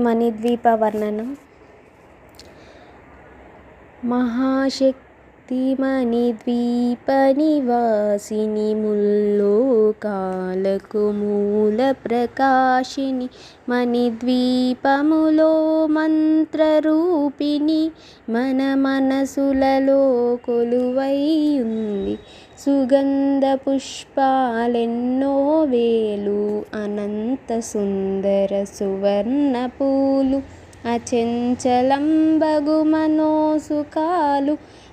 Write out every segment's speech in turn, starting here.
మణిద్వీప వర్ణనం మహాశక్ మహాశక్తిమణిద్వీప నివాసిని ముల్లోకాలకు మూల ప్రకాశిని మణిద్వీపములో మంత్రరూపిణి మన మనసులలో కొలువైయుంది. సుగంధ పుష్పాలెన్నో వేలు అనంత సుందర సువర్ణ పూలు అచంచలంబగు మనోసుకాలు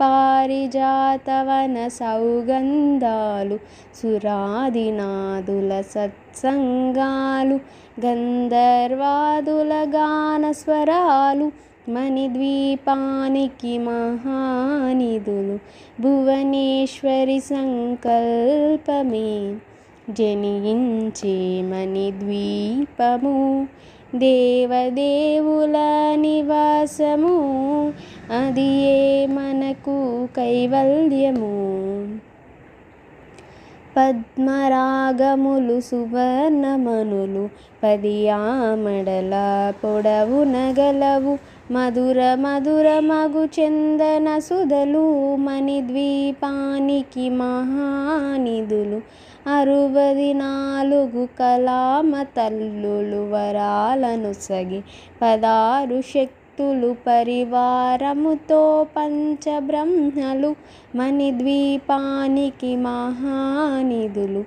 పారిజాతవన సౌగంధాలు సురాదినాదుల సత్సంగాలు గంధర్వాదుల గానస్వరాలు మణిద్వీపానికి మహానిధులు భువనేశ్వరి సంకల్పమే. జనించే మణిద్వీపము దేవదేవుల నివాసము అది ఏ మనకు కైవల్యము? పద్మరాగములు సువర్ణమనులు పది ఆమడల పొడవు నగలవు మధుర మధుర మగు చందన సుధలు మణిద్వీపానికి మహానిధులు అరువది నాలుగు కలామ తల్లులు వరాలను సగి పదారు శక్తులు పరివారముతో పంచబ్రహ్మలు మణిద్వీపానికి మహానిధులు.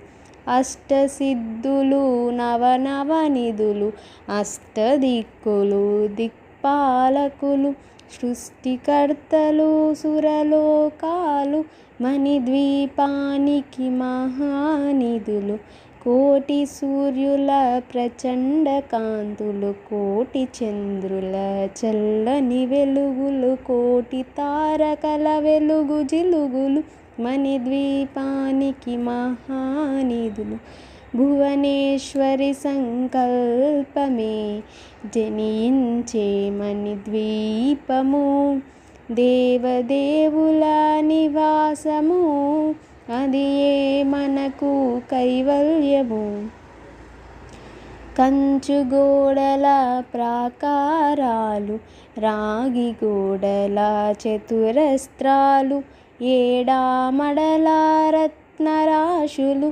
అష్టసిద్ధులు నవనవనిధులు అష్టదిక్కులు దిక్పాలకులు సృష్టికర్తలు సురలోకాలు మణిద్వీపానికి మహానిధులు కోటి సూర్యుల ప్రచండ కాంతులు కోటి చంద్రుల చల్లని వెలుగులు కోటి తారకల వెలుగు జిలుగులు మణిద్వీపానికి మహానిధులు. భువనేశ్వరి సంకల్పమే జనించేమని ద్వీపము దేవదేవుల నివాసము అది ఏ మనకు కైవల్యము? కంచుగోడల ప్రాకారాలు రాగి గోడల చతురస్త్రాలు ఏడామడల రత్నరాశులు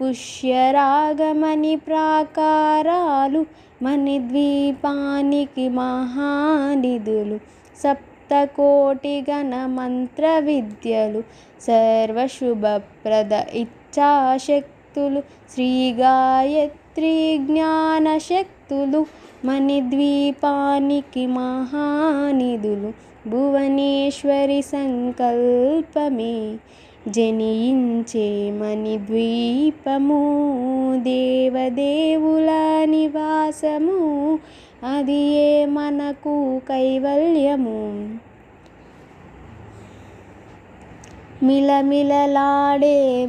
పుష్యరాగమణి ప్రాకారాలు మణిద్వీపానికి మహానిధులు సప్తకోటి గణ మంత్ర విద్యలు సర్వశుభప్రద ఇచ్ఛాశక్తులు శ్రీ గాయత్రి జ్ఞానశక్తులు మణిద్వీపానికి మహానిధులు భువనేశ్వరి సంకల్పమే. జనించేమని ద్వీపము దేవదేవుల నివాసము అది ఏ మనకు కైవల్యము? మిలమిలలాడే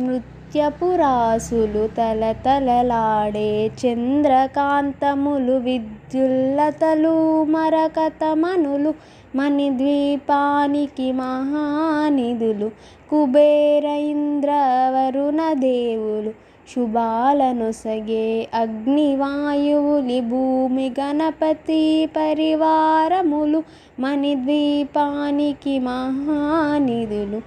నృత్యపురాసులు తలతలలాడే చంద్రకాంతములు విద్యుల్లతలు మరకతమనులు మణిద్వీపానికి మహానిధులు కుబేర ఇంద్ర వరుణ దేవులు శుభాలనొసగే అగ్నివాయువులి భూమి గణపతి పరివారములు మణిద్వీపానికి మహానిధులు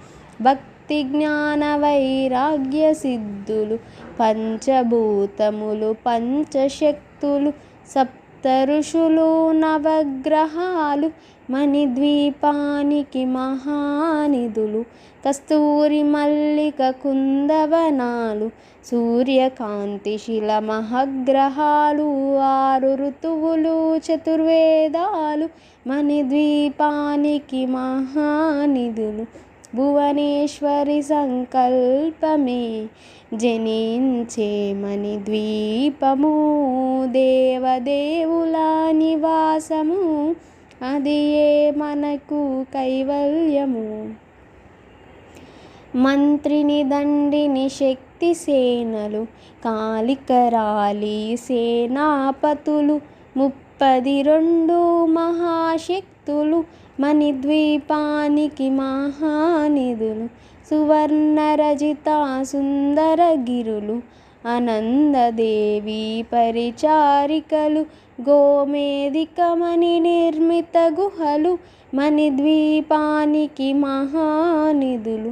భక్తి జ్ఞాన వైరాగ్య సిద్ధులు పంచభూతములు పంచశక్తులు సప్త సప్త ఋషులు నవగ్రహాలు మణిద్వీపానికి మహానిధులు కస్తూరి మల్లిక కుందవనాలు సూర్యకాంతి శిల మహగ్రహాలు ఆరు ఋతువులు చతుర్వేదాలు మణిద్వీపానికి మహానిధులు. భువనేశ్వరి సంకల్పమే జనించేమని ద్వీపము. దేవదేవుల నివాసము అది ఏ మనకు కైవల్యము. మంత్రిని దండిని శక్తి సేనలు కాలికరాలి సేనాపతులు ముప్పది రెండు మహాశక్తులు మణిద్వీపానికి మహానిధులు సువర్ణరజిత సుందరగిరులు అనందదేవి పరిచారికలు గోమేదికమణి నిర్మిత గుహలు మణిద్వీపానికి మహానిధులు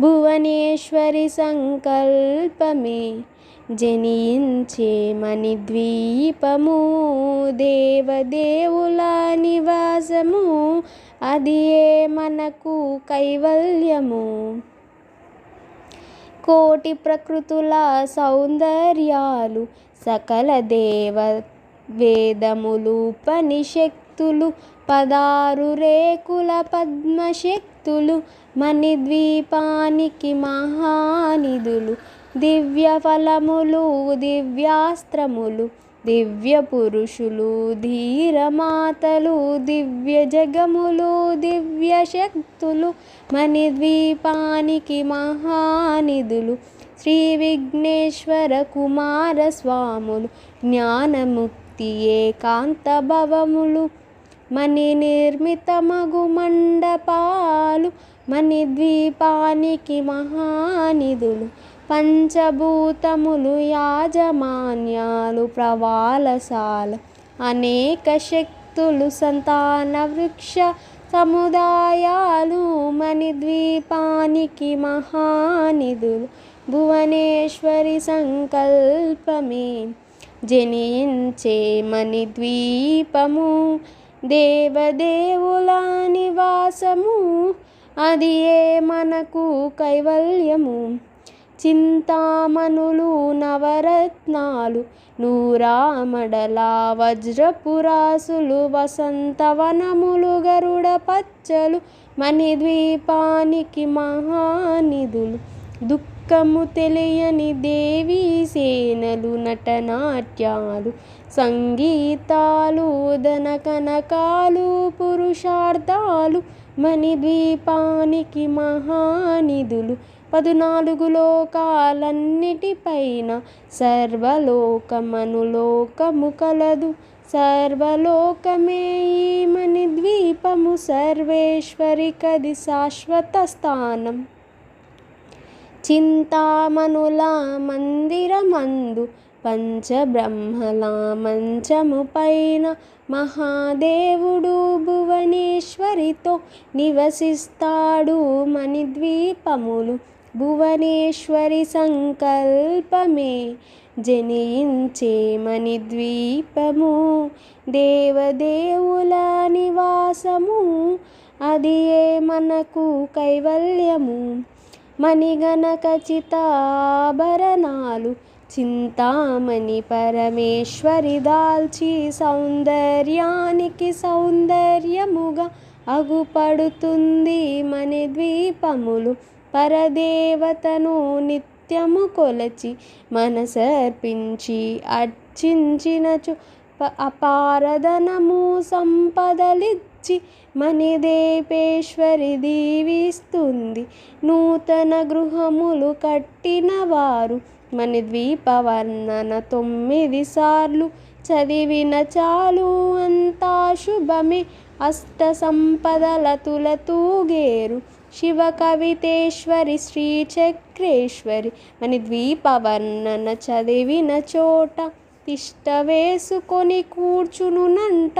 భువనేశ్వరి సంకల్పమే జనించే మణిద్వీపము దేవదేవుల నివాసము అది ఏ మనకు కైవల్యము? కోటి ప్రకృతుల సౌందర్యాలు సకల దేవ వేదములు ఉపనిషక్తులు పదారు రేకుల పద్మశక్తులు మణిద్వీపానికి మహానిధులు. దివ్య ఫలములు దివ్యాస్త్రములు. దివ్య పురుషులు ధీరమాతలు. దివ్య జగములు దివ్య శక్తులు. మణిద్వీపానికి మహానిధులు. శ్రీ విఘ్నేశ్వర కుమారస్వాములు. జ్ఞానముక్తి ఏకాంత భవములు. మణి నిర్మితమగు మండపాలు మణిద్వీపానికి మహానిధులు పంచభూతములు యాజమాన్యాలు ప్రవాలసాల అనేక శక్తులు సంతాన వృక్ష సముదాయాలు మణిద్వీపానికి మహానిధులు భువనేశ్వరి సంకల్పమే. జనించే మణిద్వీపము దేవదేవుల నివాసము అది ఏ మనకు కైవల్యము? చింతామణులు నవరత్నాలు నూరామడలా వజ్రపురాసులు వసంతవనములు గరుడ పచ్చలు మణిద్వీపానికి మహానిధులు దుఃఖము తెలియని దేవీ సేనలు నటనాట్యాలు సంగీతాలు ధనకనకాలు పురుషార్థాలు మణిద్వీపానికి మహానిధులు. పదునాలుగు లోకాలన్నిటిపైన సర్వలోకమనులోకము కలదు. సర్వలోకమే ఈ మణిద్వీపము సర్వేశ్వరికది శాశ్వత స్థానం. చింతామణుల మందిరమందు పంచబ్రహ్మల మంచము పైన మహాదేవుడు భువనేశ్వరితో నివసిస్తాడు మణిద్వీపములు. భువనేశ్వరి సంకల్పమే జనించే మణిద్వీపము. దేవదేవుల నివాసము అది ఏ మనకు కైవల్యము? మణిగణ ఖచ్చితాభరణాలు చింతామణి పరమేశ్వరి దాల్చి సౌందర్యానికి సౌందర్యముగా అగుపడుతుంది మణి ద్వీపములు. పరదేవతను నిత్యము కొలచి మనసర్పించి అర్చించినచు ప- సంపదలి సంపదలిచ్చి మణిదేపేశ్వరి దీవిస్తుంది. నూతన గృహములు కట్టిన వారు మణి ద్వీపవర్ణన తొమ్మిది సార్లు చదివిన చాలు అంతా శుభమే. అష్ట సంపదల తులతూగేరు శివ కవితేశ్వరి శ్రీ చక్రేశ్వరి అని ద్వీపవర్ణన చదివిన చోట తిష్ట వేసుకొని కూర్చునునంట.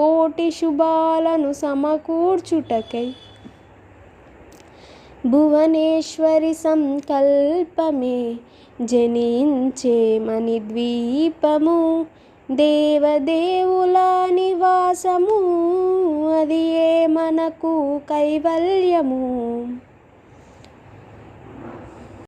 కోటి శుభాలను సమకూర్చుటకై. భువనేశ్వరి సంకల్పమే జనించేమని ద్వీపము దేవదేవుల నివాసము అది ఏ మనకు కైవల్యము?